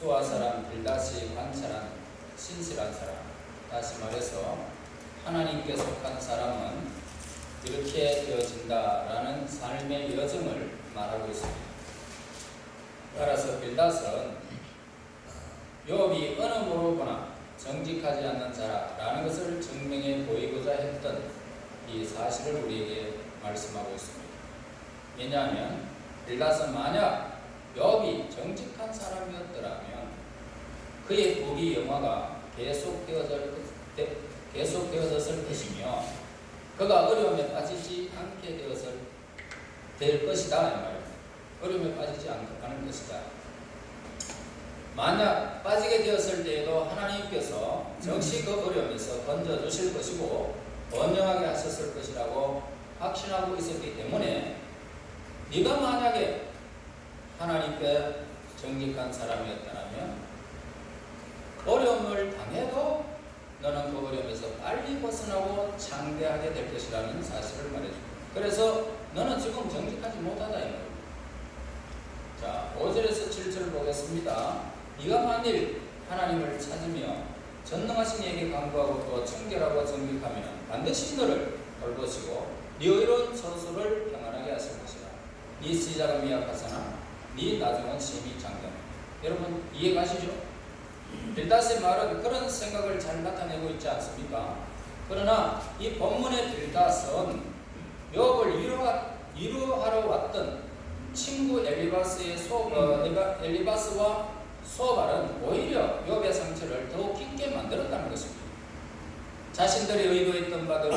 수아 사람 빌다시 관찰한 신실한 사람 다시 말해서 하나님께 속한 사람은 이렇게 되어진다라는 삶의 여정을 말하고 있습니다. 따라서 빌닷은 욥이 어느 모로보나 정직하지 않는 자라는 것을 증명해 보이고자 했던 이 사실을 우리에게 말씀하고 있습니다. 왜냐하면 빌닷은 만약 욥이 정직한 사람이었더라면 그의 부귀 영화가 계속되어졌을 것이며 그가 어려움에 빠지지 않게 되었을 될 것이다. 어려움에 빠지지 않- 않을 것이다. 만약 빠지게 되었을 때에도 하나님께서 즉시 그 어려움에서 건져 주실 것이고 번영하게 하셨을 것이라고 확신하고 있었기 때문에 네가 만약에 하나님께 정직한 사람이었다면 어려움을 당해도 너는 그 어려움에서 빨리 벗어나고 장대하게 될 것이라는 사실을 말해줍니다. 그래서 너는 지금 정직하지 못하다 이 말입니다. 자, 5절에서 7절 보겠습니다. 네가 만일 하나님을 찾으며 전능하신 이에게 간구하고 또 청결하고 정직하면 반드시 너를 돌보시고 네 의로운 선수를 평안하게 하실 것이라. 네 시작은 미약하사나 네 나중은 심히 장대. 여러분 이해 가시죠? 빌닷의 말은 그런 생각을 잘 나타내고 있지 않습니까? 그러나 이 본문의 빌닷은 욥을 위로하, 위로하러 왔던 친구 엘리바스의 소, 어, 엘리바- 엘리바스와 소발은 오히려 욥의 상처를 더욱 깊게 만들었다는 것입니다. 자신들이 의도했던 바대로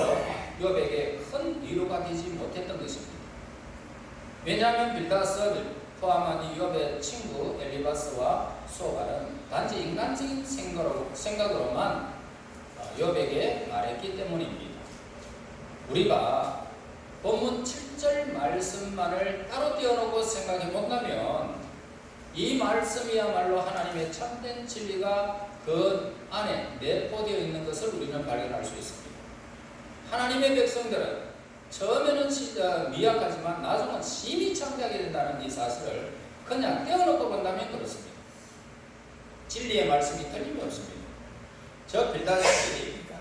욥에게 큰 위로가 되지 못했던 것입니다. 왜냐하면 빌닷을 포함한 이 욥의 친구 엘리바스와 소발은 단지 인간적인 생각으로, 생각으로만 어, 욥에게 말했기 때문입니다. 우리가 본문 7절 말씀만을 따로 띄워놓고 생각해 본다면 이 말씀이야말로 하나님의 참된 진리가 그 안에 내포되어 있는 것을 우리는 발견할 수 있습니다. 하나님의 백성들은 처음에는 미약하지만 나중은 심히 창대하게 된다는 이 사실을 그냥 떼어놓고 본다면 그렇습니다. 진리의 말씀이 틀림이 없습니다. 저 빌다의 진리입니다.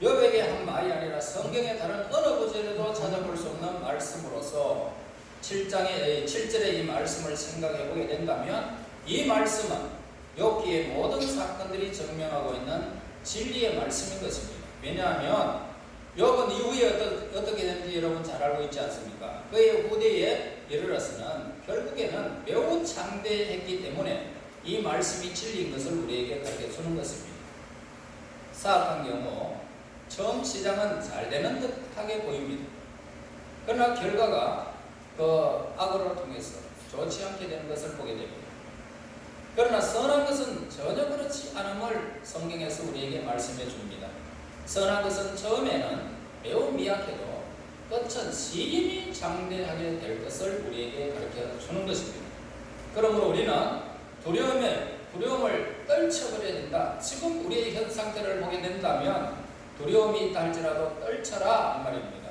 욥에게 한 말이 아니라 성경의 다른 어느 구절에도 찾아볼 수 없는 말씀으로서 7장의 7절의 이 말씀을 생각해 보게 된다면 이 말씀은 욥기의 모든 사건들이 증명하고 있는 진리의 말씀인 것입니다. 왜냐하면 욥은 이후에 어떠, 어떻게 됐는지 여러분 잘 알고 있지 않습니까? 그의 후대에 이르러서는 결국에는 매우 창대했기 때문에 이 말씀이 진리인 것을 우리에게 가르쳐 주는 것입니다. 사악한 경우 처음 시작은 잘 되는 듯하게 보입니다. 그러나 결과가 그 악으로 통해서 좋지 않게 되는 것을 보게 됩니다. 그러나 선한 것은 전혀 그렇지 않음을 성경에서 우리에게 말씀해 줍니다. 선한 것은 처음에는 매우 미약해도 끝은 심히 장대하게 될 것을 우리에게 가르쳐 주는 것입니다. 그러므로 우리는 두려움에 두려움을 떨쳐버려야 된다. 지금 우리의 현 상태를 보게 된다면 두려움이 있다 할지라도 떨쳐라 이 말입니다.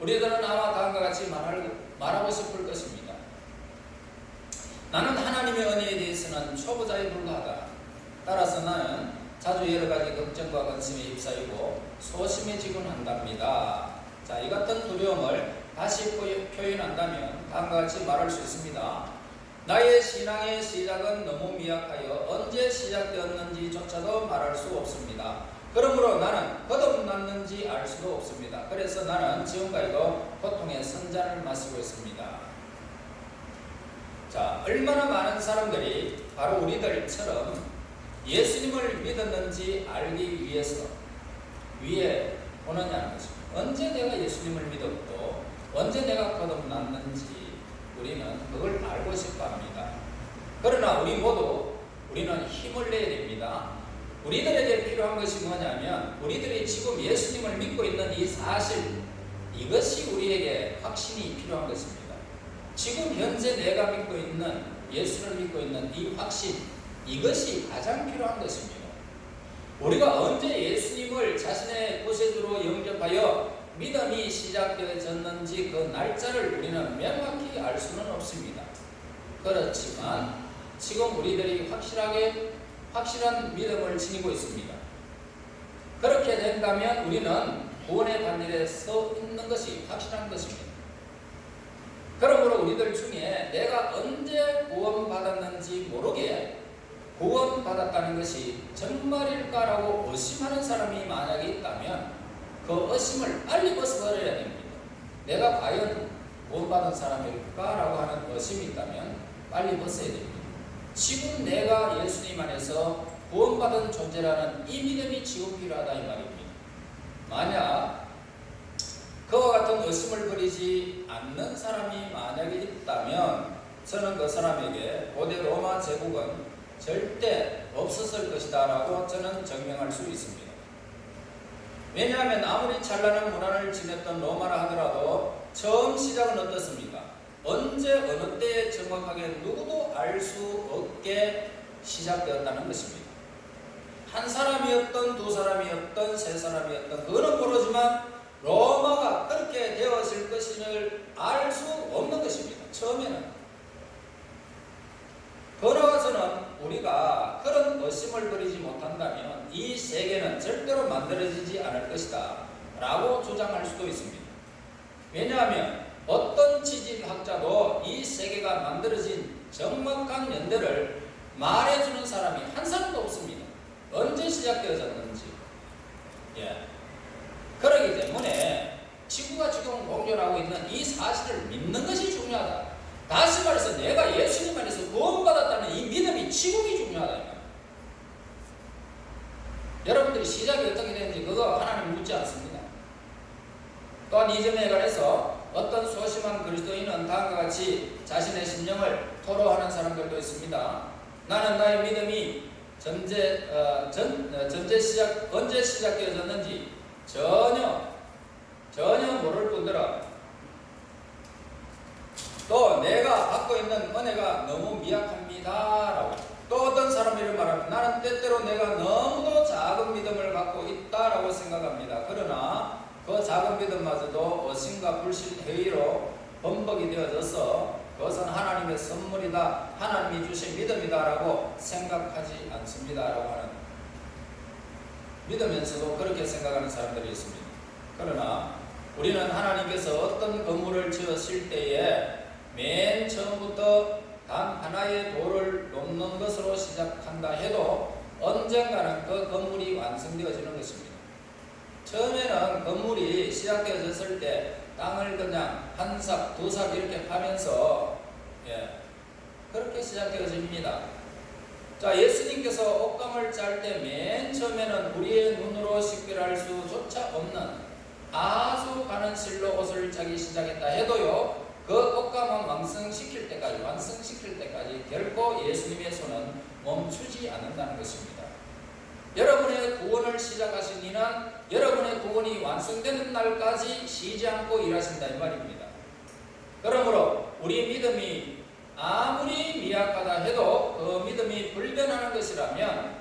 우리들은 아마 다음과 같이 말할, 말하고 싶을 것입니다. 나는 하나님의 은혜에 대해서는 초보자에 불과하다. 따라서 나는 자주 여러 가지 걱정과 근심에 휩싸이고 소심해지곤 한답니다. 자, 이 같은 두려움을 다시 표현한다면 다음과 같이 말할 수 있습니다. 나의 신앙의 시작은 너무 미약하여 언제 시작되었는지조차도 말할 수 없습니다. 그러므로 나는 거듭났는지 알 수도 없습니다. 그래서 나는 지금까지도 고통의 선잔을 마시고 있습니다. 자, 얼마나 많은 사람들이 바로 우리들처럼 예수님을 믿었는지 알기 위해서 위에 오느냐는 것입니다. 언제 내가 예수님을 믿었고 언제 내가 거듭났는지 우리는 그걸 알고 싶어 합니다. 그러나 우리 모두 우리는 힘을 내야 됩니다. 우리들에게 필요한 것이 뭐냐면 우리들이 지금 예수님을 믿고 있는 이 사실 이것이 우리에게 확신이 필요한 것입니다. 지금 현재 내가 믿고 있는 예수를 믿고 있는 이 확신 이것이 가장 필요한 것입니다. 우리가 언제 예수님을 자신의 구세주로 영접하여 믿음이 시작되어졌는지 그 날짜를 우리는 명확히 알 수는 없습니다. 그렇지만 지금 우리들이 확실하게 확실한 믿음을 지니고 있습니다. 그렇게 된다면 우리는 구원의 반열에 서 있는 것이 확실한 것입니다. 그러므로 우리들 중에 내가 언제 구원받았는지 모르게 구원받았다는 것이 정말일까라고 의심하는 사람이 만약에 있다면 그 의심을 빨리 벗어버려야 됩니다. 내가 과연 구원받은 사람일까라고 하는 의심이 있다면 빨리 벗어야 됩니다. 지금 내가 예수님 안에서 구원받은 존재라는 이 믿음이 지금 필요하다 이 말입니다. 만약 그와 같은 의심을 버리지 않는 사람이 만약에 있다면 저는 그 사람에게 고대 로마 제국은 절대 없었을 것이다라고 저는 증명할 수 있습니다. 왜냐하면 아무리 찬란한 문화를 지녔던 로마라 하더라도 처음 시작은 어떻습니까? 언제 어느 때에 정확하게 누구도 알 수 없게 시작되었다는 것입니다. 한 사람이었던 두 사람이었던 세 사람이었던 그거는 모르지만 로마가 그렇게 되었을 것을 알 수 없는 것입니다. 처음에는. 더 나아가서는 우리가 그런 의심을 버리지 못한다면 이 세계는 절대로 만들어지지 않을 것이다 라고 주장할 수도 있습니다. 왜냐하면 어떤 지질학자도 이 세계가 만들어진 정확한 연대를 말해주는 사람이 한 사람도 없습니다. 언제 시작되어졌는지. 예. 그러기 때문에 지구가 지금 공존하고 있는 이 사실을 믿는 것이 중요하다. 다시 말해서 내가 예수님 안에서 구원받았다는 이 중요하다. 여러분들이 시작이 어떻게 되는지 그거 하나님 묻지 않습니다. 또한 이 점에 관해서 어떤 소심한 그리스도인은 다음과 같이 자신의 심령을 토로하는 사람들도 있습니다. 나는 나의 믿음이 전제, 어, 전, 어, 전제 시작, 언제 시작되어졌는지 전혀, 전혀 모를 뿐더러 또 내가 갖고 있는 은혜가 너무 미약합니다 라고 또 어떤 사람이 이런 말하면 나는 때때로 내가 너무도 작은 믿음을 갖고 있다라고 생각합니다. 그러나 그 작은 믿음마저도 어심과 불신 회의로 범벅이 되어져서 그것은 하나님의 선물이다. 하나님이 주신 믿음이다라고 생각하지 않습니다라고 하는 믿으면서도 그렇게 생각하는 사람들이 있습니다. 그러나 우리는 하나님께서 어떤 건물을 지었을 때에 맨 처음부터 단 하나의 돌을 놓는 것으로 시작한다 해도 언젠가는 그 건물이 완성되어지는 것입니다. 처음에는 건물이 시작되어졌을 때 땅을 그냥 한 삽, 두 삽 이렇게 파면서 예, 그렇게 시작되어집니다. 자, 예수님께서 옷감을 짤 때 맨 처음에는 우리의 눈으로 식별할 수조차 없는 아주 가는 실로 옷을 짜기 시작했다 해도요, 그 옷감은 완성시킬 때까지, 완성시킬 때까지 결코 예수님의 손은 멈추지 않는다는 것입니다. 여러분의 구원을 시작하신 이는 여러분의 구원이 완성되는 날까지 쉬지 않고 일하신다 이 말입니다. 그러므로 우리 믿음이 아무리 미약하다 해도 그 믿음이 불변하는 것이라면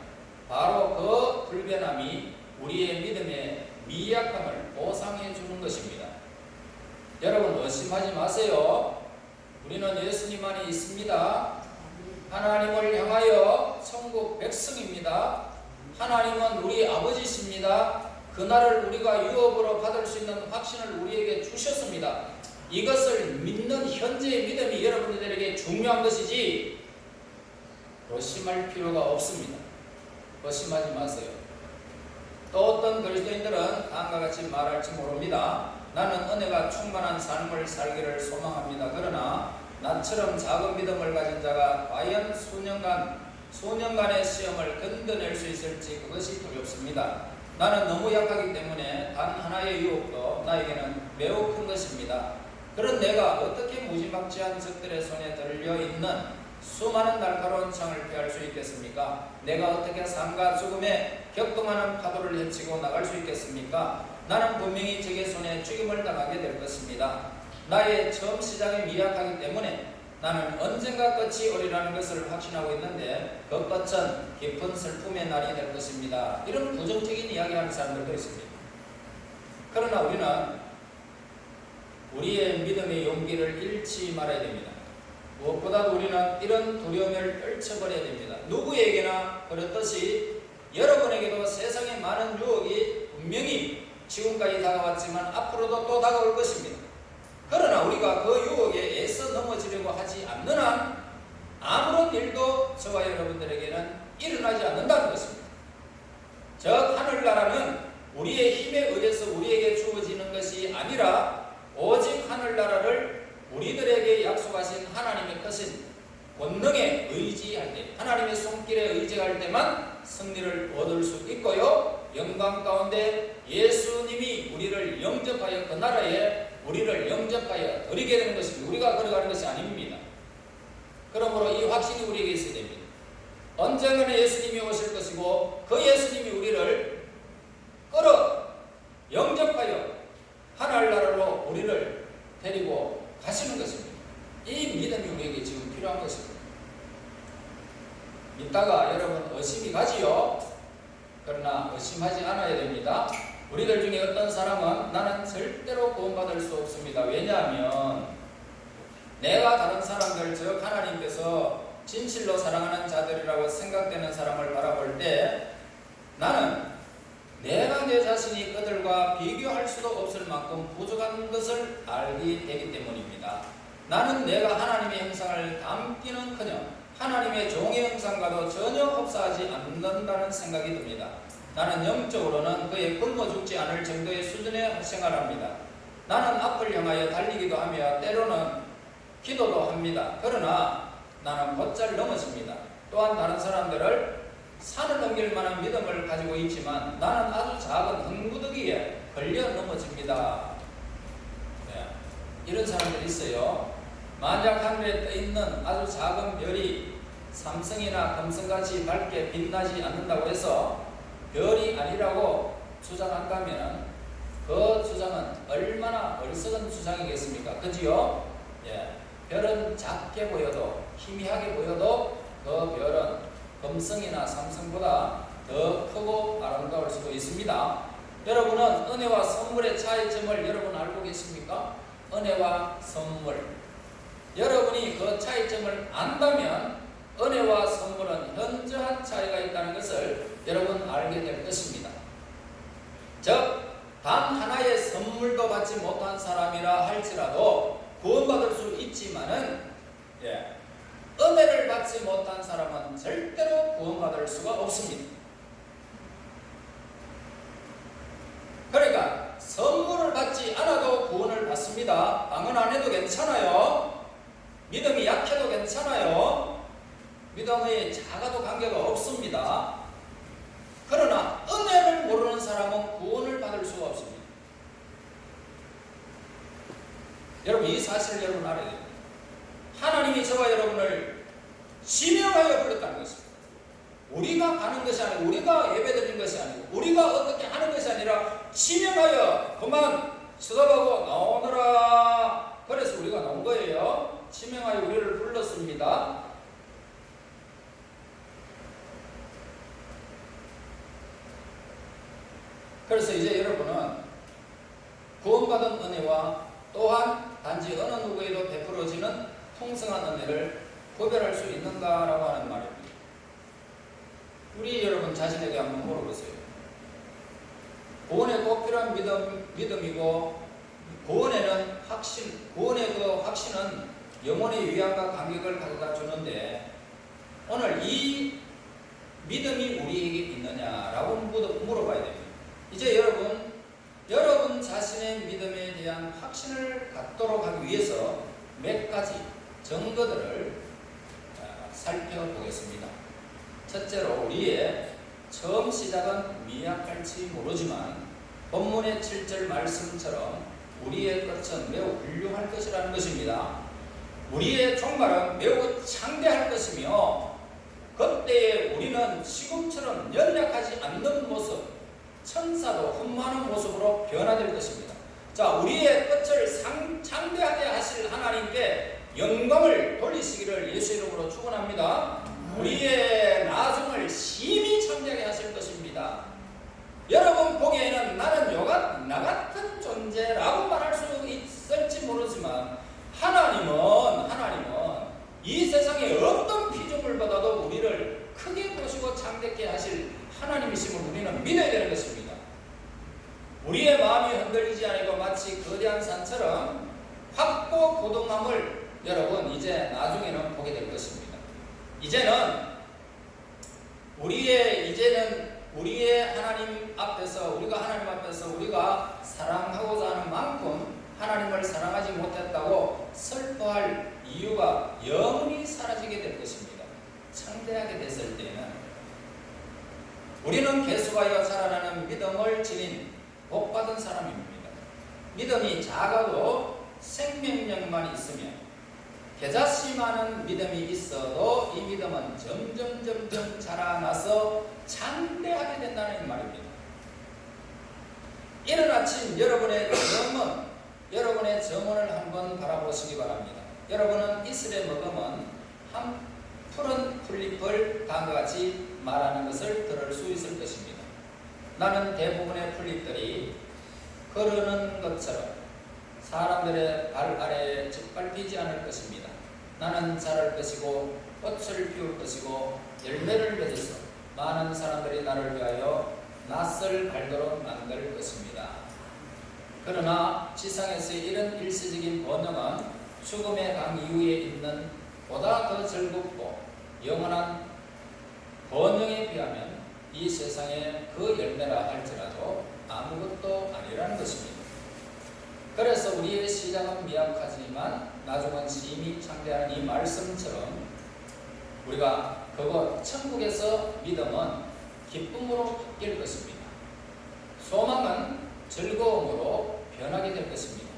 바로 그 불변함이 우리의 믿음의 미약함을 보상해 주는 것입니다. 여러분 의심하지 마세요. 우리는 예수님 안에 있습니다. 하나님을 향하여 천국 백성입니다. 하나님은 우리 아버지십니다. 그날을 우리가 유업으로 받을 수 있는 확신을 우리에게 주셨습니다. 이것을 믿는 현재의 믿음이 여러분들에게 중요한 것이지 의심할 필요가 없습니다. 의심하지 마세요. 또 어떤 그리스도인들은 다음과 같이 말할지 모릅니다. 나는 은혜가 충만한 삶을 살기를 소망합니다. 그러나 나처럼 작은 믿음을 가진 자가 과연 수년간 수년간의 시험을 견뎌낼 수 있을지 그것이 두렵습니다. 나는 너무 약하기 때문에 단 하나의 유혹도 나에게는 매우 큰 것입니다. 그런 내가 어떻게 무지막지한 적들의 손에 들려 있는 수많은 날카로운 창을 피할 수 있겠습니까? 내가 어떻게 삶과 죽음에 격동하는 파도를 헤치고 나갈 수 있겠습니까? 나는 분명히 적의 손에 죽임을 당하게 될 것입니다. 나의 처음 시작이 미약하기 때문에 나는 언젠가 끝이 오리라는 것을 확신하고 있는데 그 끝은 깊은 슬픔의 날이 될 것입니다. 이런 부정적인 이야기하는 사람들도 있습니다. 그러나 우리는 우리의 믿음의 용기를 잃지 말아야 됩니다. 무엇보다도 우리는 이런 두려움을 떨쳐버려야 됩니다. 누구에게나 그렇듯이 여러분에게도 세상에 많은 유혹이 분명히 지금까지 다가왔지만 앞으로도 또 다가올 것입니다. 그러나 우리가 그 유혹에 애써 넘어지려고 하지 않는 한 아무런 일도 저와 여러분들에게는 일어나지 않는다는 것입니다. 즉 하늘나라는 우리의 힘에 의해서 우리에게 주어지는 것이 아니라 오직 하늘나라를 우리들에게 약속하신 하나님의 크신 권능에 의지할 때 하나님의 손길에 의지할 때만 승리를 얻을 수 있고요 영광 가운데 예수님이 우리를 영접하여 그 나라에 우리를 영접하여 드리게 되는 것입니다 우리가 걸어가는 것이 아닙니다 그러므로 이 확신이 우리에게 있어야 됩니다 언젠가는 예수님이 오실 것이고 그 예수님이 우리를 끌어 영접하여 하늘나라로 우리를 데리고 가시는 것입니다. 이 믿음이 우리에게 지금 필요한 것입니다. 믿다가 여러분 의심이 가지요. 그러나 의심하지 않아야 됩니다. 우리들 중에 어떤 사람은 나는 절대로 구원받을 수 없습니다. 왜냐하면 내가 다른 사람들 즉 하나님께서 진실로 사랑하는 자들이라고 생각되는 사람을 바라볼 때 나는 내가 내 자신이 그들과 비교할 수도 없을 만큼 부족한 것을 알게 되기 때문입니다. 나는 내가 하나님의 형상을 담기는커녕 하나님의 종의 형상과도 전혀 흡사하지 않는다는 생각이 듭니다. 나는 영적으로는 그에 굶어 죽지 않을 정도의 수준의 생활합니다. 나는 앞을 향하여 달리기도 하며 때로는 기도도 합니다. 그러나 나는 곧잘 넘어집니다. 또한 다른 사람들을 산을 넘길 만한 믿음을 가지고 있지만 나는 아주 작은 흥구덕이에 걸려 넘어집니다. 네. 이런 사람들이 있어요. 만약 하늘에 떠 있는 아주 작은 별이 삼성이나 금성같이 밝게 빛나지 않는다고 해서 별이 아니라고 주장한다면 그 주장은 얼마나 어리석은 주장이겠습니까? 그지요? 예. 별은 작게 보여도 희미하게 보여도 그 별은 금성이나 삼성보다 더 크고 아름다울 수도 있습니다. 여러분은 은혜와 선물의 차이점을 여러분 알고 계십니까? 은혜와 선물. 여러분이 그 차이점을 안다면 은혜와 선물은 현저한 차이가 있다는 것을 여러분 알게 될 것입니다. 즉, 단 하나의 선물도 받지 못한 사람이라 할지라도 구원받을 수 있지만은 예, 은혜를 받지 못한 사람은 절대로 구원받을 수가 없습니다. 그러니까 선물을 받지 않아도 구원을 받습니다. 방언 안 해도 괜찮아요. 믿음이 약해도 괜찮아요. 믿음이 작아도 관계가 없습니다. 그러나 은혜를 모르는 사람은 구원을 받을 수가 없습니다. 여러분 이 사실을 여러분 알아야 됩니다. 하나님이 저와 여러분을 지명하여 불렀다는 것입니다. 우리가 가는 것이 아니고 우리가 예배드리는 것이 아니고 우리가 어떻게 하는 것이 아니라 지명하여 그만 수답하고 나오너라 그래서 우리가 나온 거예요. 지명하여 우리를 불렀습니다. 그래서 이제 여러분은 구원받은 은혜와 또한 단지 어느 누구에도 베풀어지는 풍성한 은혜를 구별할 수 있는가라고 하는 말입니다. 우리 여러분 자신에게 한번 물어보세요. 구원에 꼭 필요한 믿음, 믿음이고 구원에는 확신, 구원의 그 확신은 영혼의 위안과 감격을 가져다 주는데 오늘 이 믿음이 우리에게 있느냐라고 물어봐야 됩니다. 이제 여러분, 여러분 자신의 믿음에 대한 확신을 갖도록 하기 위해서 몇 가지 증거들을 아, 살펴보겠습니다. 첫째로 우리의 처음 시작은 미약할지 모르지만 본문의 7절 말씀처럼 우리의 끝은 매우 훌륭할 것이라는 것입니다. 우리의 종말은 매우 창대할 것이며 그때에 우리는 지금처럼 연약하지 않는 모습, 천사로 흠마는 모습으로 변화될 것입니다. 자, 우리의 끝을 상, 창대하게 하실 하나님께 영광을 돌리시기를 예수 이름으로 축원합니다. 우리의 나중을 심히 창대하게 하실 것입니다. 여러분 보기에는 나는 요가, 나 같은 존재라고 말할 수 있을지 모르지만 하나님은 하나님은 이 세상의 어떤 피조물보다도 우리를 크게 보시고 창대케 하실 하나님이심을 우리는 믿어야 되는 것입니다. 우리의 마음이 흔들리지 않고 마치 거대한 산처럼 확고 고동함을 여러분 이제 나중에는 보게 될 것입니다. 이제는 우리의 이제는 우리의 하나님 앞에서 우리가 하나님 앞에서 우리가 사랑하고자 하는 만큼 하나님을 사랑하지 못했다고 슬퍼할 이유가 영원히 사라지게 될 것입니다. 창대하게 됐을 때는 우리는 계속하여 자라나는 믿음을 지닌 복받은 사람입니다. 믿음이 작아도 생명력만 있으면 겨자씨 많은 믿음이 있어도 이 믿음은 점점 점점 자라나서 창대하게 된다는 말입니다. 이른 아침 여러분의 점은 여러분의 점원을 한번 바라보시기 바랍니다. 여러분은 이슬에 먹으면 한 푸른 풀잎을 다음과 같이 말하는 것을 들을 수 있을 것입니다. 나는 대부분의 풀잎들이 거르는 것처럼 사람들의 발 아래에 짓밟히지 않을 것입니다. 나는 자랄 것이고 꽃을 피울 것이고 열매를 맺어서 많은 사람들이 나를 위하여 낯을 갈도록 만들 것입니다. 그러나 지상에서의 이런 일시적인 번영은 죽음의 강 이후에 있는 보다 더 즐겁고 영원한 번영에 비하면 이 세상의 그 열매라 할지라도 아무것도 아니라는 것입니다. 그래서 우리의 시작은 미약하지만 나중은 심히 창대한 이 말씀처럼 우리가 그곳 천국에서 믿음은 기쁨으로 바뀔 것입니다. 소망은 즐거움으로 변하게 될 것입니다.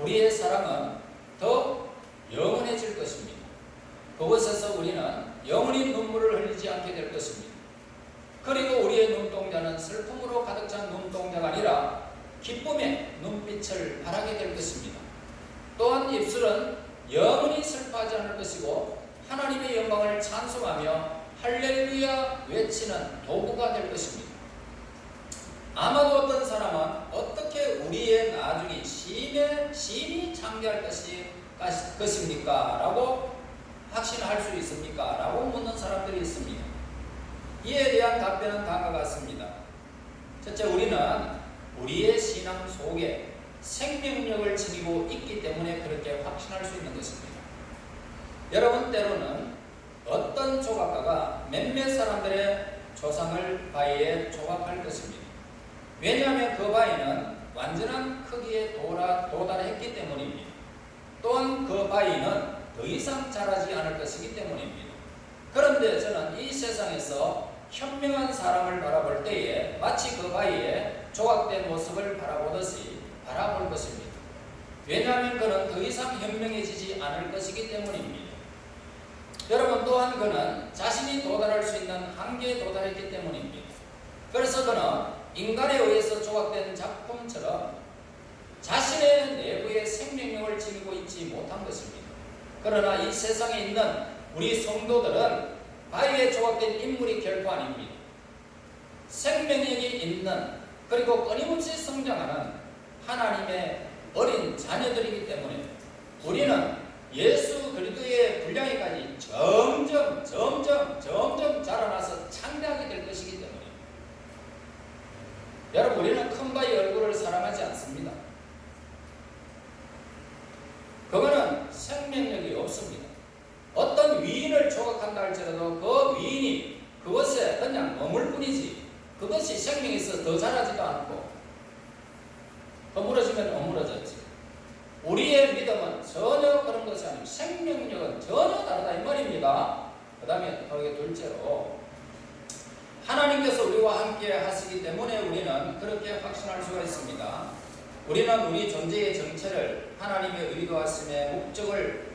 우리의 사랑은 더 영원해질 것입니다. 그곳에서 우리는 영원히 눈물을 흘리지 않게 될 것입니다. 그리고 우리의 눈동자는 슬픔으로 가득 찬 눈동자가 아니라 기쁨의 눈빛을 바라게 될 것입니다. 또한 입술은 영원히 슬퍼하지 않을 것이고 하나님의 영광을 찬송하며 할렐루야 외치는 도구가 될 것입니다. 아마도 어떤 사람은 어떻게 우리의 나중이 심히, 심히 창대할 것이, 것입니까? 라고 확신할 수 있습니까? 라고 묻는 사람들이 있습니다. 이에 대한 답변은 다음과 같습니다. 첫째, 우리는 우리의 신앙 속에 생명력을 지니고 있기 때문에 그렇게 확신할 수 있는 것입니다. 여러분 때로는 어떤 조각가가 몇몇 사람들의 조상을 바위에 조각할 것입니다. 왜냐하면 그 바위는 완전한 크기에 도달했기 때문입니다. 또한 그 바위는 더 이상 자라지 않을 것이기 때문입니다. 그런데 저는 이 세상에서 현명한 사람을 바라볼 때에 마치 그 바위에 조각된 모습을 바라보듯이 바라볼 것입니다. 왜냐하면 그는 더 이상 현명해지지 않을 것이기 때문입니다. 여러분 또한 그는 자신이 도달할 수 있는 한계에 도달했기 때문입니다. 그래서 그는 인간에 의해서 조각된 작품처럼 자신의 내부의 생명력을 지니고 있지 못한 것입니다. 그러나 이 세상에 있는 우리 성도들은 바위에 조각된 인물이 결코 아닙니다. 생명력이 있는 그리고 끊임없이 성장하는 하나님의 어린 자녀들이기 때문에 우리는 예수 그리스도의 분량에까지 점점 점점 점점 자라나서 창대하게 될 것이기 때문에 여러분 우리는 큰 바위 얼굴을 사랑하지 않습니다. 그거는 생명력이 없습니다. 어떤 위인을 조각한다 할지라도 그 위인이 그것에 그냥 머물 뿐이지 그것이 생명에서 더 자라지도 않고 허물어지면 허물어졌지. 우리의 믿음은 전혀 그런 것이 아니고 생명력은 전혀 다르다 이 말입니다. 그 다음에 거기에 둘째로 하나님께서 우리와 함께 하시기 때문에 우리는 그렇게 확신할 수가 있습니다. 우리는 우리 존재의 정체를 하나님의 의도하심의 목적을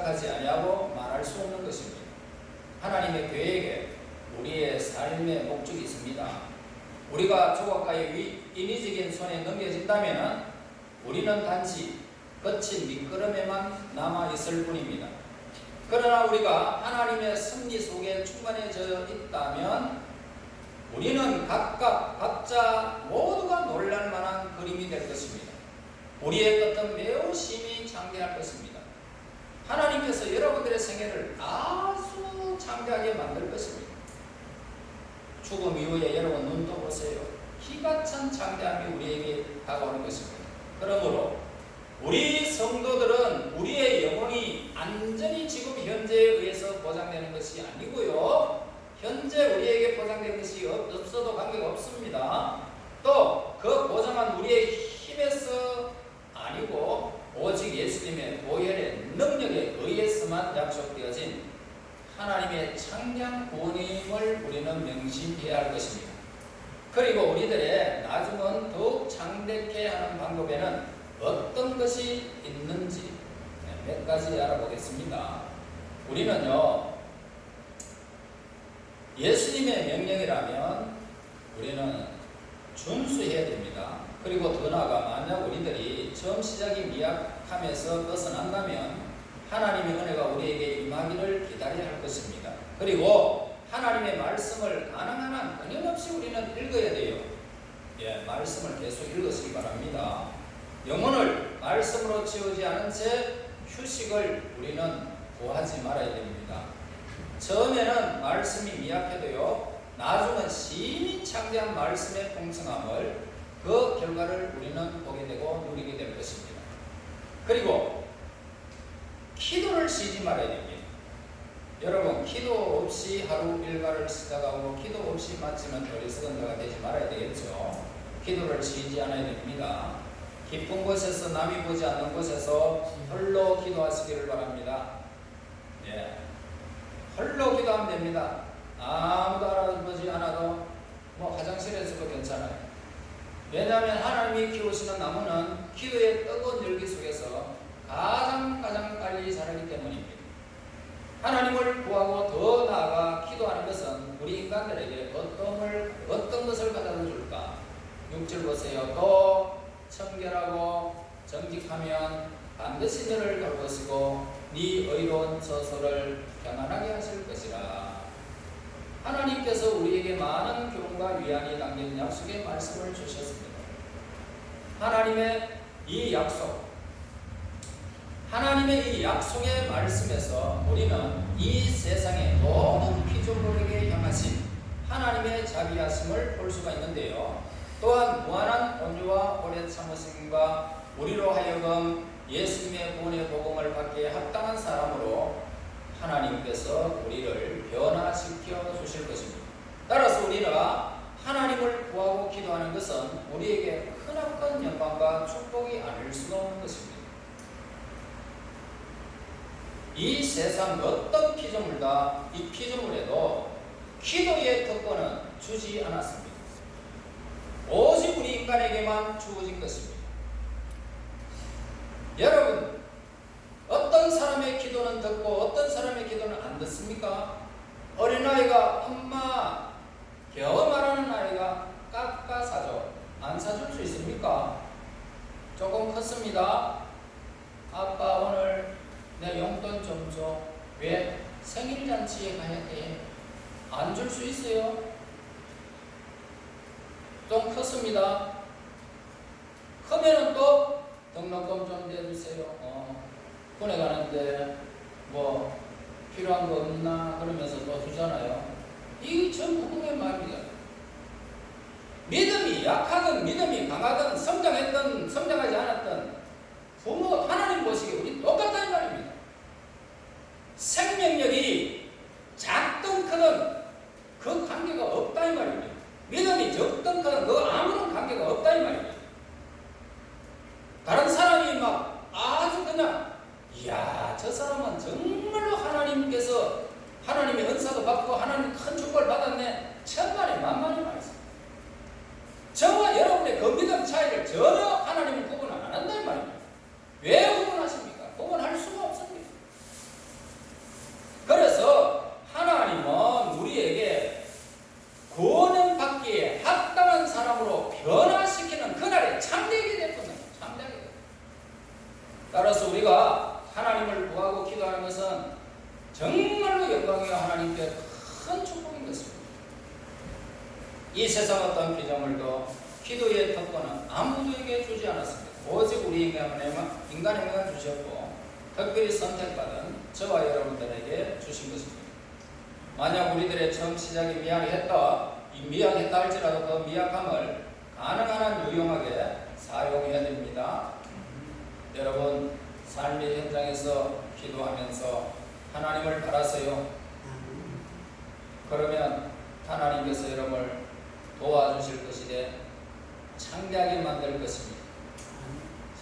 생각하지 아니하고 말할 수 없는 것입니다. 하나님의 계획에 우리의 삶의 목적이 있습니다. 우리가 조각가의 인위적인 손에 넘겨진다면 우리는 단지 거친 미끄럼에만 남아 있을 뿐입니다. 그러나 우리가 하나님의 섭리 속에 충만해져 있다면 우리는 각각 각자 모두가 놀랄 만한 그림이 될 것입니다. 우리의 끝은 매우 심히 창대할 것입니다. 하나님께서 여러분들의 생애를 아주 창대하게 만들 것입니다. 죽음 이후에 여러분 눈 떠보세요. 기가 찬 창대함이 우리에게 다가오는 것입니다. 그러므로 우리 성도들은 우리의 영혼이 안전히 지금 현재에 의해서 보장되는 것이 아니고요. 현재 우리에게 보장된 것이 없- 없어도 관계가 없습니다. 또 그 보장한 우리의 힘에서 아니고 오직 예수님의 보혈의 능력에 의해서만 약속되어진 창량 구원임을 우리는 명심해야 할 것입니다. 그리고 우리들의 나중은 더욱 창대케 하는 방법에는 어떤 것이 있는지 네, 몇 가지 알아보겠습니다. 우리는요, 예수님의 명령이라면 우리는 준수해야 됩니다. 그리고 더 나아가 만약 우리들이 처음 시작이 미약함에서 벗어난다면 하나님의 은혜가 우리에게 임하기를 기다려야 할 것입니다. 그리고 하나님의 말씀을 가능한 한 끊임없이 우리는 읽어야 돼요. 예, 말씀을 계속 읽으시기 바랍니다. 영혼을 말씀으로 채우지 않은 채 휴식을 우리는 구하지 말아야 됩니다. 처음에는 말씀이 미약해도요, 나중은 심히 창대한 말씀의 풍성함을 그 결과를 우리는 보게 되고 누리게 될 것입니다. 그리고 기도를 쉬지 말아야 됩니다. 여러분 기도 없이 하루 일과를 시작하고 기도 없이 마치면 어리석은 자가 되지 말아야 되겠죠. 기도를 쉬지 않아야 됩니다. 깊은 곳에서 남이 보지 않는 곳에서 홀로 기도하시기를 바랍니다. 예. 홀로 기도하면 됩니다. 아무도 알아보지 않아도 뭐 화장실에서도 괜찮아요. 왜냐하면 하나님이 키우시는 나무는 기도의 뜨거운 열기 속에서 가장 가장 빨리 자라기 때문입니다. 하나님을 구하고 더 나아가 기도하는 것은 우리 인간들에게 어떤, 어떤 것을 가져다 줄까? 6절 보세요. 또 청결하고 정직하면 반드시 너를 돌보시고 네 의로운 저소를 평안하게 하실 것이라. 하나님께서 우리에게 많은 교훈과 위안이 담긴 약속의 말씀을 주셨습니다. 하나님의 이 약속, 하나님의 이 약속의 말씀에서 우리는 이 세상의 모든 피조물에게 향하신 하나님의 자비하심을 볼 수가 있는데요. 또한 무한한 온유와 오래 참으심과 우리로 하여금 예수님의 구원의 복음을 받기에 합당한 사람으로 하나님께서 우리를 변화시켜 주실 것입니다. 따라서 우리가 하나님을 구하고 기도하는 것은 우리에게 크나큰 영광과 축복이 아닐 수가 없는 것입니다. 이 세상 어떤 피조물다 이 피조물에도 기도의 특권은 주지 않았습니다. 오직 우리 인간에게만 주어진 것입니다. 여러분, 어떤 사람의 기도는 듣고 어떤 사람의 기도는 안 듣습니까? 어린아이가 엄마 겨우 말하는 아이가 깎아 사줘. 안 사줄 수 있습니까? 조금 컸습니다. 아빠 오늘 내 용돈 좀 줘. 왜? 생일잔치에 가야 돼. 안 줄 수 있어요? 좀 컸습니다. 크면은 또 등록금 좀 내주세요. 어, 군에 가는데 뭐 필요한 거 없나 그러면서 또 주잖아요. 이게 전부 그의 마음이다. 믿음이 약하든 믿음이 강하든 성장했든 성장하지 않았든 부모 하나님 보시기에 우리 말입니다. 생명력이 작든 크든 그 관계가 없다 이 말입니다. 믿음이 적든 크든 그 아무런 관계가 없다 이 말입니다. 다른 사람이 막 아주 그냥 이야 저 사람은 정말로 하나님께서 하나님의 은사도 받고 하나님 큰 축복을 받았네 천만에 만만히 말씀. 저와 여러분의 그 믿음 차이를 전혀 하나님은 구분 안 한다 이 말입니다. 왜 구분하십니까? 구분할 수가 없습니다. 그래서 하나님은 우리에게 구원을 받기에 합당한 사람으로 변화시키는 그날의 참되게 됐거든요. 참되게. 따라서 우리가 하나님을 구하고 기도하는 것은 정말로 영광이요 하나님께 큰 축복인 것입니다. 이 세상 어떤 피조물도 기도의 특권은 아무도에게 주지 않았습니다. 오직 우리 인간에만, 인간에만 주셨고 특별히 선택받은 저와 여러분들에게 주신 것입니다. 만약 우리들의 처음 시작이 미약했다, 이 미약했다 할지라도 그 미약함을 가능한 한 유용하게 사용해야 됩니다. 여러분 삶의 현장에서 기도하면서 하나님을 바라세요. 그러면 하나님께서 여러분을 도와주실 것이되 창대하게 만들 것입니다.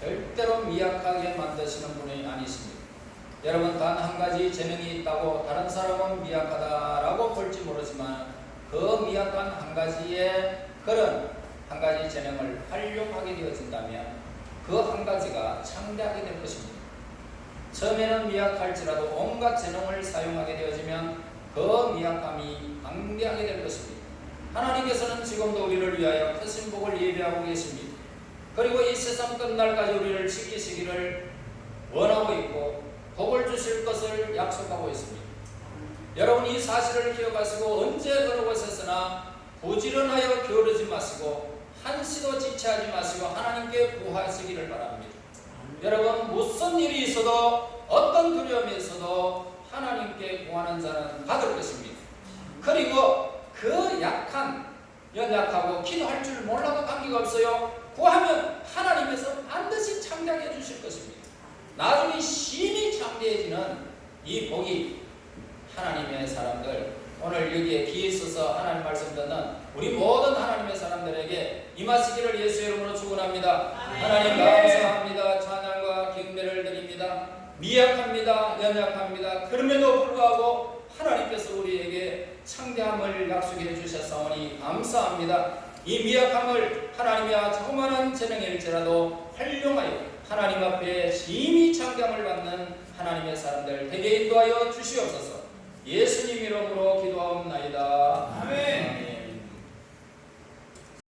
절대로 미약하게 만드시는 분이 아니십니다. 여러분 단 한 가지 재능이 있다고 다른 사람은 미약하다라고 볼지 모르지만 그 미약한 한 가지의 그런 한 가지 재능을 활용하게 되어진다면 그 한 가지가 창대하게 될 것입니다. 처음에는 미약할지라도 온갖 재능을 사용하게 되어지면 그 미약함이 방대하게 될 것입니다. 하나님께서는 지금도 우리를 위하여 크신 복을 예배하고 계십니다. 그리고 이 세상 끝날까지 우리를 지키시기를 원하고 있고 복을 주실 것을 약속하고 있습니다. 여러분 이 사실을 기억하시고 언제 어느 곳에서나 부지런하여 게으르지 마시고 한시도 지체하지 마시고 하나님께 구하시기를 바랍니다. 여러분 무슨 일이 있어도 어떤 두려움이 있어도 하나님께 구하는 자는 받을 것입니다. 그리고 그 약한 연약하고 기도할 줄 몰라도 관계가 없어요. 구하면 하나님께서 반드시 창대하게 해주실 것입니다. 나중에 심히 창대해지는 이 복이 하나님의 사람들 오늘 여기에 귀에 있어서 하나님 말씀 듣는 우리 모든 하나님의 사람들에게 임하시기를 예수 이름으로 축원합니다. 하나님 감사합니다. 찬양과 경배를 드립니다. 미약합니다. 연약합니다. 그럼에도 불구하고 하나님께서 우리에게 창대함을 약속해 주셨사오니 감사합니다. 이 미약함을 하나님의 조그마한 재능일지라도 활용하여 하나님 앞에 심히 참감을 받는 하나님의 사람들 되게 인도하여 주시옵소서. 예수님 이름으로 기도하옵나이다. 아멘.